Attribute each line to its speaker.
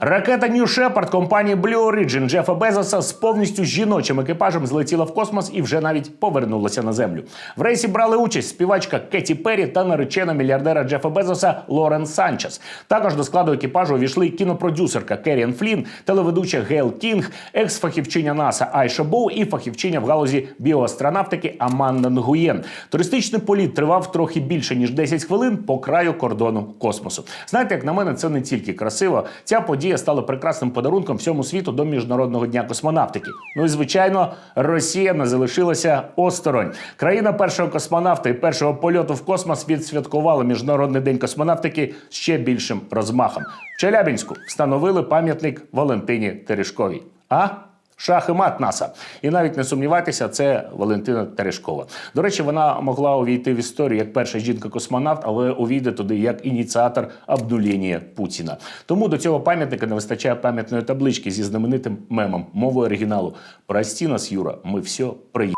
Speaker 1: Ракета New Shepard компанії Blue Origin Джефа Безоса з повністю жіночим екіпажем злетіла в космос і вже навіть повернулася на землю. В рейсі брали участь співачка Кеті Перрі та наречена мільярдера Джефа Безоса Лорен Санчес. Також до складу екіпажу увійшли кінопродюсерка Керріан Флін, телеведуча Гейл Кінг, екс-фахівчиня НАСА Айша Боу і фахівчиня в галузі біоастронавтики Аманда Нгуєн. Туристичний політ тривав трохи більше ніж 10 хвилин по краю кордону космосу. Знаєте, як на мене, це не тільки красиво. Ця подія стала прекрасним подарунком всьому світу до міжнародного дня космонавтики. Ну і звичайно, Росія не залишилася осторонь. Країна першого космонавта і першого польоту в космос відсвяткувала міжнародний день космонавтики ще більшим розмахом. В Челябінську встановили пам'ятник Валентині Терешковій. А Шах і мат НАСА. І навіть не сумнівайтеся, це Валентина Терешкова. До речі, вона могла увійти в історію як перша жінка-космонавт, але увійде туди як ініціатор обнуління Путіна. Тому до цього пам'ятника не вистачає пам'ятної таблички зі знаменитим мемом мовою оригіналу. Прості нас, Юра, ми все проїхали.